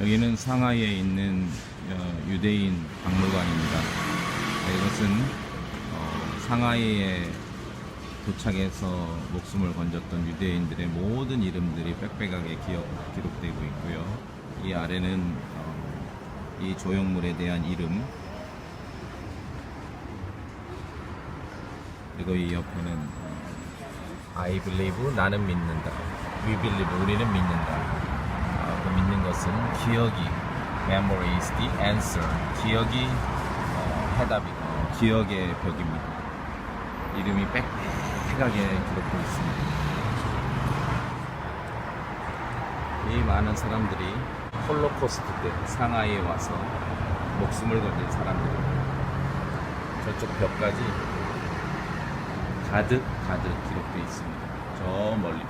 여기는 상하이에 있는 어, 유대인 박물관입니다. 네, 이것은 어, 상하이에 도착해서 목숨을 건졌던 유대인들의 모든 이름들이 빽빽하게 기억, 기록되고 있고요. 이 아래는 어, 이 조형물에 대한 이름 그리고 이 옆에는 어, I believe 나는 믿는다. We believe 우리는 믿는다. 것은 기억이 memory is the answer. 기억이 어, 해답이고 기억의 벽입니다. 이름이 빽빽하게 기록되어 있습니다. 이 많은 사람들이 홀로코스트 때 상하이에 와서 목숨을 건진 사람들입니다. 저쪽 벽까지 가득 가득 기록되어 있습니다. 저 멀리